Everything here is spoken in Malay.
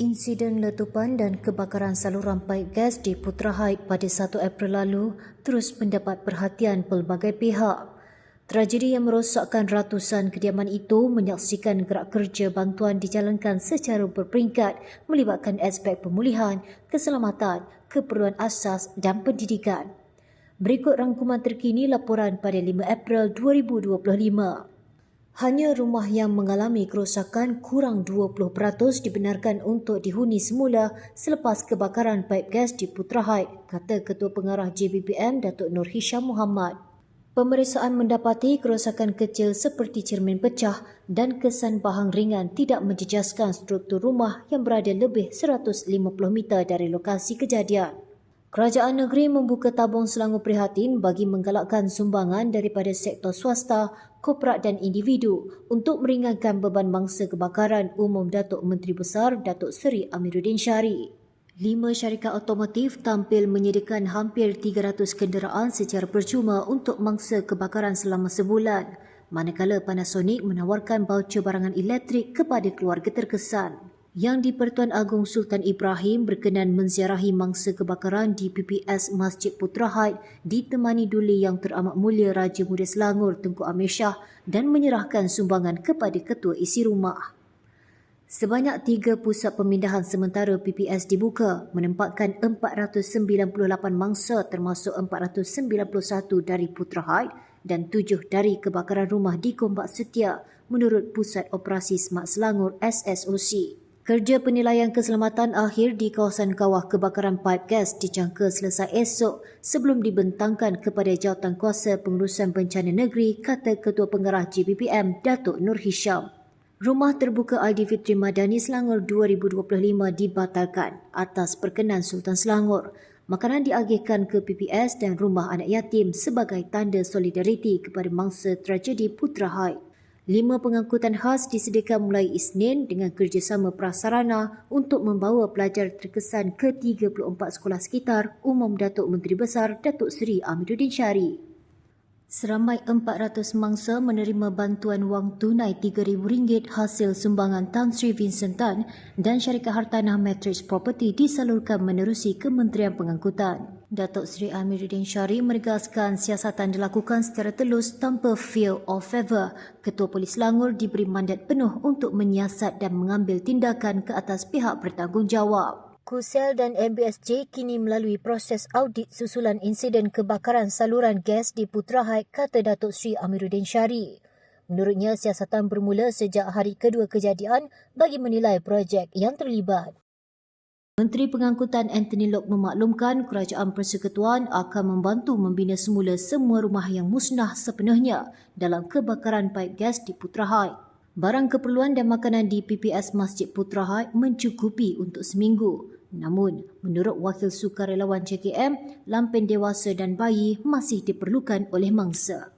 Insiden letupan dan kebakaran saluran paip gas di Putra Heights pada 1 April lalu terus mendapat perhatian pelbagai pihak. Tragedi yang merosakkan ratusan kediaman itu menyaksikan gerak kerja bantuan dijalankan secara berperingkat melibatkan aspek pemulihan, keselamatan, keperluan asas dan pendidikan. Berikut rangkuman terkini laporan pada 5 April 2025. Hanya rumah yang mengalami kerosakan kurang 20% dibenarkan untuk dihuni semula selepas kebakaran paip gas di Putra Heights, kata Ketua Pengarah JBPM Datuk Nur Hisham Muhammad. Pemeriksaan mendapati kerosakan kecil seperti cermin pecah dan kesan bahang ringan tidak menjejaskan struktur rumah yang berada lebih 150 meter dari lokasi kejadian. Kerajaan negeri membuka tabung selangor prihatin bagi menggalakkan sumbangan daripada sektor swasta, korporat dan individu untuk meringankan beban mangsa kebakaran umum Datuk Menteri Besar Datuk Seri Amiruddin Syari. Lima syarikat otomotif tampil menyediakan hampir 300 kenderaan secara percuma untuk mangsa kebakaran selama sebulan, manakala Panasonic menawarkan baucer barangan elektrik kepada keluarga terkesan yang di-Pertuan Agong Sultan Ibrahim berkenan menziarahi mangsa kebakaran di PPS Masjid Putra Heights ditemani duli yang teramat mulia Raja Muda Selangor Tengku Amir Shah dan menyerahkan sumbangan kepada ketua isi rumah. Sebanyak tiga pusat pemindahan sementara PPS dibuka menempatkan 498 mangsa termasuk 491 dari Putra Heights dan tujuh dari kebakaran rumah di Gombak Setia menurut Pusat Operasi Smart Selangor SSOC. Kerja penilaian keselamatan akhir di kawasan kawah kebakaran paip gas dijangka selesai esok sebelum dibentangkan kepada jawatan kuasa pengurusan bencana negeri kata Ketua Pengarah GBPM Datuk Nur Hisham. Rumah terbuka Aidilfitri Madani Selangor 2025 dibatalkan atas perkenan Sultan Selangor. Makanan diagihkan ke PPS dan rumah anak yatim sebagai tanda solidariti kepada mangsa tragedi Putra Heights. Lima pengangkutan khas disediakan mulai Isnin dengan kerjasama prasarana untuk membawa pelajar terkesan ke 34 sekolah sekitar umum Datuk Menteri Besar Datuk Seri Amiruddin Syari. Seramai 400 mangsa menerima bantuan wang tunai RM3,000 hasil sumbangan Tan Sri Vincent Tan dan syarikat hartanah Matrix Property disalurkan menerusi Kementerian Pengangkutan. Datuk Seri Amiruddin Syari menegaskan siasatan dilakukan secara telus tanpa fear or favor. Ketua Polis Selangor diberi mandat penuh untuk menyiasat dan mengambil tindakan ke atas pihak bertanggungjawab. KUSEL dan MBSJ kini melalui proses audit susulan insiden kebakaran saluran gas di Putra Heights, kata Datuk Seri Amiruddin Syari. Menurutnya, siasatan bermula sejak hari kedua kejadian bagi menilai projek yang terlibat. Menteri Pengangkutan Anthony Lok memaklumkan Kerajaan Persekutuan akan membantu membina semula semua rumah yang musnah sepenuhnya dalam kebakaran paip gas di Putra Heights. Barang keperluan dan makanan di PPS Masjid Putra Heights mencukupi untuk seminggu. Namun, menurut Wakil Sukarelawan JKM, lampen dewasa dan bayi masih diperlukan oleh mangsa.